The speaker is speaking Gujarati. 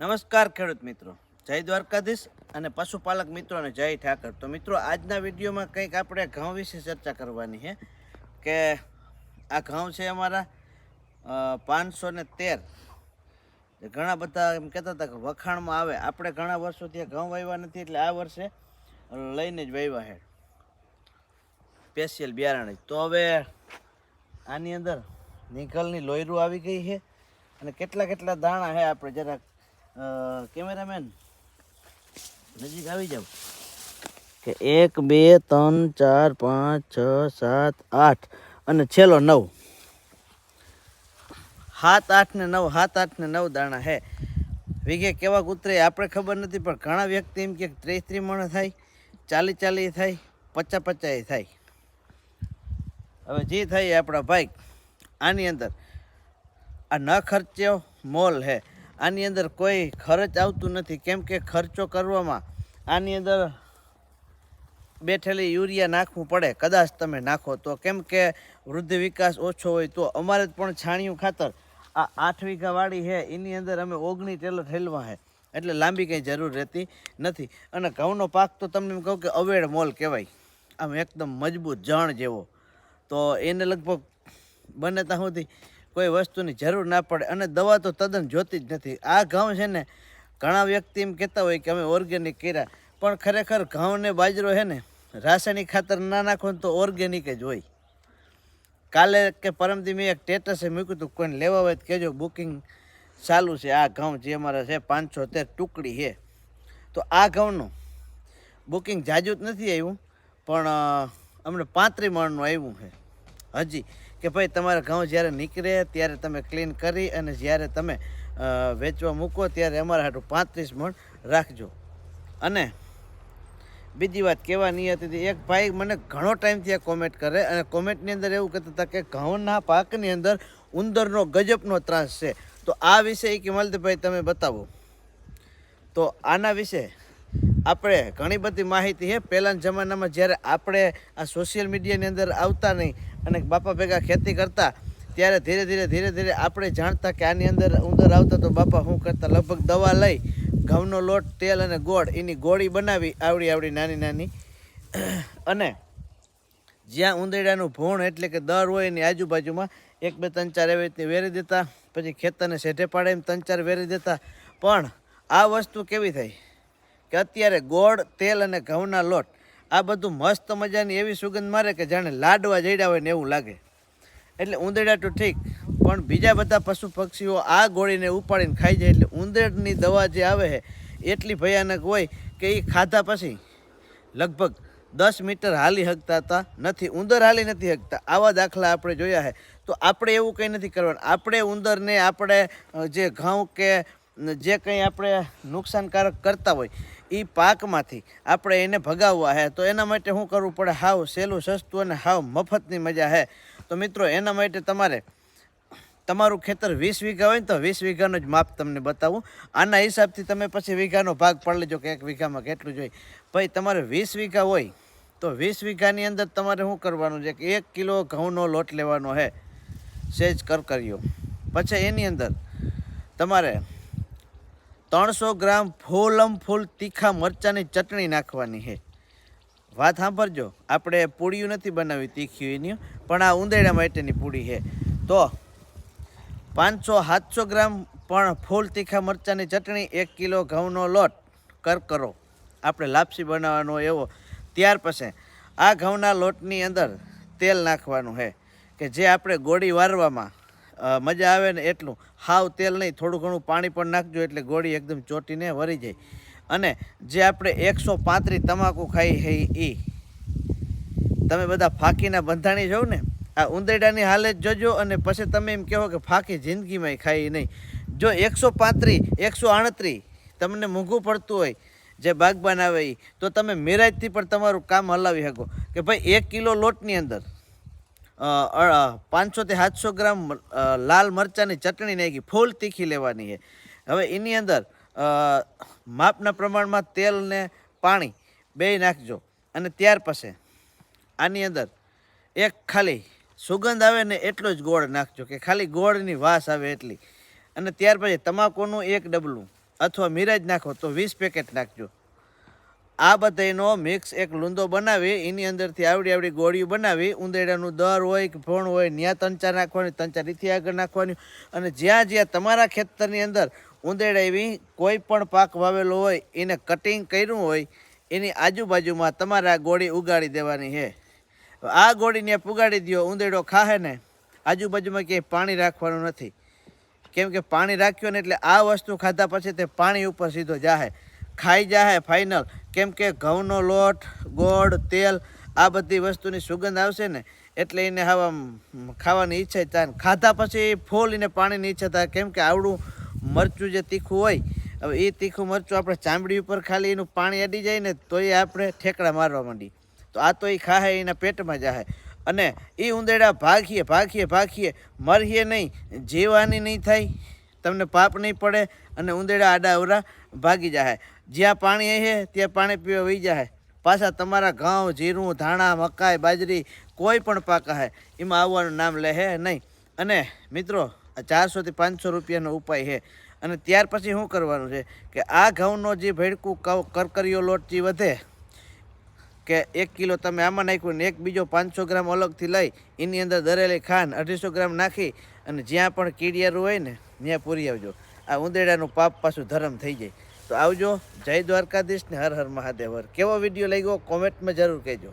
નમસ્કાર ખેડૂત મિત્રો. જય દ્વારકાધીશ અને પશુપાલક મિત્રોને જય ઠાકર. તો મિત્રો, આજના વિડીયોમાં કંઈક આપણે ઘઉં વિશે ચર્ચા કરવાની છે કે આ ઘઉં છે અમારા પાંચસો ને તેર. ઘણા બધા એમ કહેતા હતા કે વખાણમાં આવે. આપણે ઘણા વર્ષોથી ઘઉં વાવ્યા નથી એટલે આ વર્ષે લઈને જ વાવ્યા છે. સ્પેશિયલ બિયારણ તો હવે આની અંદર નિકલની લોયરું આવી ગઈ છે અને કેટલા કેટલા દાણા છે આપણે જરાક કેમેરામેન, નજીક આવી જાવ કે એક, બે, ત્રણ, ચાર, પાંચ, છ, સાત, આઠ અને છેલ્લો નવ. સાત આઠ ને નવ સાત આઠ ને નવ દાણા હે. વીઘે કેવા કૂતરે, આપણે ખબર નથી, પણ ઘણા વ્યક્તિ એમ કે ત્રીસ ત્રીસ મણ થાય ચાલી ચાલી થાય પચાસ પચાસ થાય. હવે જે થાય આપણા ભાઈ. આની અંદર આ ન ખર્ચ્યો, મોલ હે. આની અંદર કોઈ ખર્ચ આવતું નથી. કેમ કે ખર્ચો કરવામાં આની અંદર બેઠેલી યુરિયા નાખવું પડે. કદાચ તમે નાખો તો. કેમ કે વૃદ્ધિ વિકાસ ઓછો હોય તો. અમારે પણ છાણિયું ખાતર આ આઠ વીઘાવાળી છે. એની અંદર અમે ઓગણી ટેલર ઠેલવા છે. એટલે લાંબી કંઈ જરૂર રહેતી નથી. અને ઘઉંનો પાક તો તમને એમ કહું કે અવેડ મોલ કહેવાય. આમ એકદમ મજબૂત જણ જેવો. તો એને લગભગ બને ત્યાં સુધી કોઈ વસ્તુની જરૂર ના પડે અને દવા તો તદ્દન જોતી જ નથી. આ ઘઉં છે ને, ઘણા વ્યક્તિ એમ કહેતા હોય કે અમે ઓર્ગેનિક કર્યા, પણ ખરેખર ઘઉં બાજરો છે ને, રાસાયણિક ખાતર ના નાખો તો ઓર્ગેનિક જ હોય. કાલે કે પરમથી મેં એક સ્ટેટસે મૂક્યું હતું, કોઈને લેવા હોય તો કહેજો બુકિંગ ચાલુ છે આ ઘઉં જે અમારા છે પાંચસો તેર ટુકડી છે. તો આ ઘઉંનું બુકિંગ જાજુ જ નથી આવ્યું, પણ અમને પાંત્રી મણનું આવ્યું છે. હજી કે ભાઈ તમારા ઘઉં જ્યારે નીકળે, ત્યારે તમે ક્લીન કરી અને જ્યારે તમે વેચવા મૂકો, ત્યારે અમારા હાટું પાંત્રીસ મણ રાખજો. અને બીજી વાત કહેવાની હતી એક ભાઈ મને ઘણો ટાઈમથી આ કોમેન્ટ કરે અને કોમેન્ટની અંદર એવું કહેતા હતા કે ઘઉંના પાકની અંદર ઉંદરનો ગજબનો ત્રાસ છે. તો આ વિશે કે મલદભાઈ તમે બતાવો. તો આના વિશે આપણે ઘણી બધી માહિતી છે પહેલાંના જમાનામાં જ્યારે આપણે આ સોશિયલ મીડિયાની અંદર આવતા નહીં અને બાપા ભેગા ખેતી કરતા, ત્યારે ધીરે ધીરે ધીરે ધીરે આપણે જાણતા કે આની અંદર ઉંદર આવતા તો બાપા શું કરતા, લગભગ દવા લઈ ઘઉંનો લોટ, તેલ અને ગોળ, એની ગોળી બનાવી આવડી આવડી નાની નાની. અને જ્યાં ઉંદરડાનું ભૂણ એટલે કે દર હોય એની આજુબાજુમાં એક બે ત્રણ ચાર એવી રીતે વેરી દેતા, પછી ખેતરને શેઠે પાડે એમ ત્રણ ચાર વેરી દેતા. પણ આ વસ્તુ કેવી થઈ? કે અત્યારે ગોળ, તેલ અને ઘઉંના લોટ આ બધું મસ્ત મજાની એવી સુગંધ મારે કે જાણે લાડવા જડ્યા હોય ને એવું લાગે. એટલે ઉંદરડા તો ઠીક, પણ બીજા બધા પશુ પક્ષીઓ આ ગોળીને ઉપાડીને ખાઈ જાય એટલે ઉંદરની દવા જે આવે છે એટલી ભયાનક હોય કે એ ખાધા પછી લગભગ દસ મીટર હાલી શકતા હતા, નથી, ઉંદર હાલી નથી શકતા આવા દાખલા આપણે જોયા છે તો આપણે એવું કંઈ નથી કરવાનું. આપણે ઉંદરને આપણે જે ઘઉં કે, જે કંઈ આપણે નુકસાનકારક કરતા હોય એ પાકમાંથી આપણે એને ભગાવવા હે. તો એના માટે શું કરવું પડે? હાવ સહેલું, સસ્તું અને હાવ મફતની મજા હે. તો મિત્રો, એના માટે તમારે તમારું ખેતર વીસ વીઘા હોય ને તો વીસ વીઘાનો જ માપ તમને બતાવું. આના હિસાબથી તમે પછી વીઘાનો ભાગ પડી લેજો કે એક વીઘામાં કેટલું જોઈએ. ભાઈ, તમારે વીસ વીઘા હોય તો વીસ વીઘાની અંદર તમારે શું કરવાનું છે કે એક કિલો ઘઉંનો લોટ લેવાનો છે સેજ કરકરિયો પછી એની અંદર તમારે ત્રણસો ગ્રામ ફૂલમ ફૂલ તીખા મરચાંની ચટણી નાખવાની છે. વાત સાંભળજો, આપણે પૂળીયું નથી બનાવી તીખી એની, પણ આ ઉંદેડા માટેની પૂડી છે. તો પાંચસો સાતસો ગ્રામ પણ ફૂલ તીખા મરચાંની ચટણી, એક કિલો ઘઉંનો લોટ કરકરો. આપણે લાપસી બનાવવાનો એવો. ત્યાર પછી આ ઘઉંના લોટની અંદર તેલ નાખવાનું છે કે જે આપણે ગોળી વારવામાં મજા આવે ને એટલું. હાવ તેલ નહીં, થોડું ઘણું પાણી પણ નાખજો એટલે ગોળી એકદમ ચોટીને વરી જાય. અને જે આપણે એકસો પાંત્રીસ તમાકુ ખાઈ છે એ તમે બધા ફાંકીના બંધાણી જોવ ને? આ ઉંદરડાની હાલત જોજો અને પછી તમે એમ કહો કે ફાંકી જિંદગીમાં ખાઈ નહીં. જો એકસો પાંત્રીસ, એકસો આડત્રીસ તમને મોંઘું પડતું હોય, જે બાગબાન આવે એ તો તમે મેરાજથી પણ તમારું કામ હલાવી શકો. કે ભાઈ એક કિલો લોટની અંદર પાંચસોથી સાતસો ગ્રામ લાલ મરચાંની ચટણી નાખી, ફૂલ તીખી લેવાની છે. હવે એની અંદર માપના પ્રમાણમાં તેલ ને પાણી બે નાખજો. અને ત્યાર પછી આની અંદર એક ખાલી સુગંધ આવે ને એટલો જ ગોળ નાખજો કે ખાલી ગોળની વાસ આવે એટલી. અને ત્યાર પછી તમાકુનું એક ડબલું અથવા મિરાજ નાખો તો વીસ પેકેટ નાખજો. આ બધાનો મિક્સ એક લૂંદો બનાવી, એની અંદરથી આવડી આવડી ગોળીઓ બનાવી ઉંદેડાનું દર હોય કે ભણ હોય ત્યાં તંચા નાખવાની, તંચા રીથી આગળ નાખવાની. અને જ્યાં જ્યાં તમારા ખેતરની અંદર ઉંદેડા એવી કોઈ પણ પાક વાવેલો હોય, એને કટિંગ કર્યું હોય, એની આજુબાજુમાં તમારે ગોળી ઉગાડી દેવાની છે. આ ગોળીને પુગાડી દો ઉંદેડો ખાહે ને, આજુબાજુમાં ક્યાંય પાણી રાખવાનું નથી. કેમ કે પાણી રાખ્યું ને એટલે આ વસ્તુ ખાધા પછી તે પાણી ઉપર સીધો જાહે. ખાઈ જાહે ફાઇનલ કેમ કે ઘઉંનો લોટ, ગોળ, તેલ આ બધી વસ્તુની સુગંધ આવશે ને, એટલે એને હવે ખાવાની ઈચ્છા થાય. ખાધા પછી ફૂલ એને પાણીની ઈચ્છા થાય. કેમ કે આવડું મરચું જે તીખું હોય, હવે એ તીખું મરચું આપણે ચામડી ઉપર ખાલી એનું પાણી અડી જાય ને, તો એ આપણે ઠેકડા મારવા માંડી તો આ તો એ ખાહે, એના પેટમાં જાહે. અને એ ઉંદેડા ભાખીએ ભાખીએ ભાખીએ મરીએ નહીં જીવાની નહીં થાય. તમને પાપ નહીં પડે અને ઉંદેડા આડા અવરા ભાગી જાય જ્યાં પાણી છે ત્યાં પાણી પીવા વહી જાય પાછા તમારા ઘઉં, જીરું, ધાણા, મકાઈ, બાજરી, કોઈ પણ પાક હે, એમાં આવવાનું નામ લે હે નહીં. અને મિત્રો ચારસોથી પાંચસો રૂપિયાનો ઉપાય છે અને ત્યાર પછી શું કરવાનું છે? કે આ ઘઉંનો જે ભેડકું કરકરીઓ લોટ જે વધે કે એક કિલો તમે આમાં નાખ્યું ને એક બીજો પાંચસો ગ્રામ અલગથી લઈ, એની અંદર દરેલી ખાંડ અઢીસો ગ્રામ નાખી અને જ્યાં પણ કીડિયારું હોય ને, ત્યાં પૂરી આવજો. આ ઉંદેડાનું પાપ પાછું ધરમ થઈ જાય. તો આવજો, જય દ્વારકાધીશ ને હર હર મહાદેવ. કેવો વીડિયો લાગ્યો? કોમેન્ટમાં જરૂર કહેજો.